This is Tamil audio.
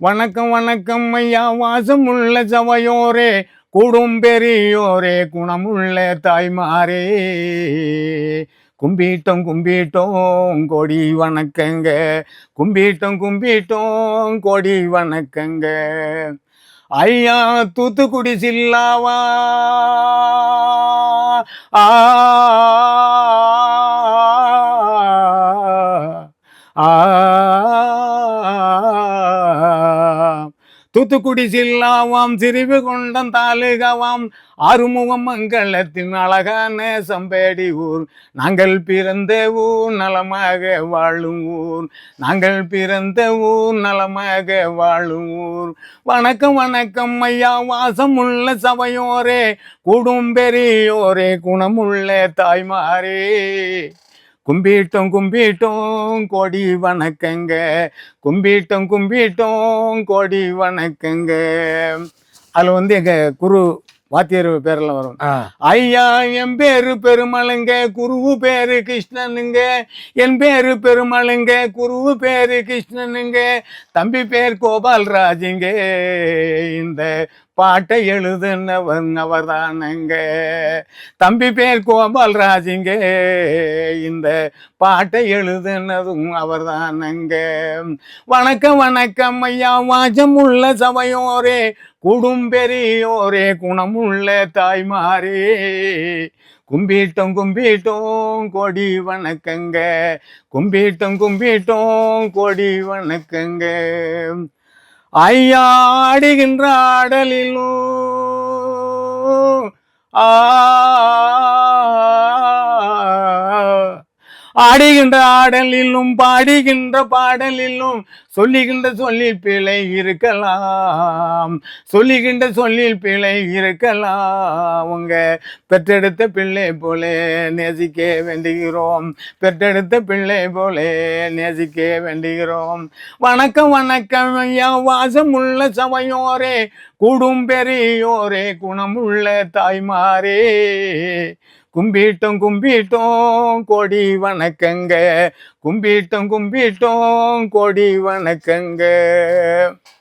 வணக்கம் வணக்கம் ஐயா. வாசமுள்ள சவையோரே கூடும் பெரியோரே குணமுள்ள தாய்மாரே. கும்பிட்டோம் கும்பிட்டோம் கொடி வணக்கங்க. கும்பிட்டோம் கும்பிட்டோம் கொடி வணக்கங்க. ஐயா தூத்துக்குடி சில்லாவா? ஆ. ஆ. தூத்துக்குடி சில்லாவாம் சிரிவு கொண்டம் தாலுகாவாம். ஆறுமுகம் மங்களத்தின் அழகான சம்பேடி ஊர். நாங்கள் பிறந்த ஊர் நலமாக வாழும் ஊர். நாங்கள் பிறந்த ஊர் நலமாக வாழும் ஊர். வணக்கம் வணக்கம் ஐயா வாசமுள்ள சபையோரே. கூடும் பெரியோரே குணமுள்ள தாய்மாரே. கும்பிட்டோம் கும்பிட்டோம் கொடி வணக்கங்க. கும்பிட்டோம் கும்பிட்டோம் கொடி வணக்கங்க. அதில் வந்து எங்கள் குரு வாத்தியார் பேரில் வரும். ஐயா என் பேரு பெருமளுங்க குருவு பேரு கிருஷ்ணனுங்க. என் பேரு பெருமளுங்க குருவு பேரு கிருஷ்ணனுங்க. தம்பி பேர் கோபால்ராஜுங்க. இந்த பாட்டை எழுதுனவன் அவர்தானுங்க. தம்பி பேர் கோபால்ராஜுங்க. இந்த பாட்டை எழுதுனதும் அவர்தானுங்க. வணக்கம் வணக்கம் ஐயா. வாஜமுள்ள சபையோரே. குடும்பெரியோரே குணமுள்ள தாய்மாரே. கும்பிட்டோம் கும்பிட்டோம் கொடி வணக்கங்க. கும்பிட்டோம் கும்பிட்டோம் கொடி வணக்கங்க. ஐயா ஆடுகின்ற ஆடலிலும் ஆ ஆடுகின்ற ஆடலிலும் பாடுகின்ற பாடலிலும் சொல்லுகின்ற சொல்லில் பிழை இருக்கலாம். சொல்லுகின்ற சொல்லில் பிழை இருக்கலாம். உங்க பெற்றெடுத்த பிள்ளை போலே நேசிக்க வேண்டுகிறோம். பெற்றெடுத்த பிள்ளை போலே நேசிக்க வேண்டுகிறோம். வணக்கம் வணக்கம் ஐயா. வாசம் உள்ள சபையோரே. கூடும் பெரியோரே குணமுள்ள தாய்மாரே. கும்பிட்டோம் கும்பிட்டோம் கொடி வணக்கங்க. கும்பிட்டோம் கும்பிட்டோம் கொடி வணக்கங்க.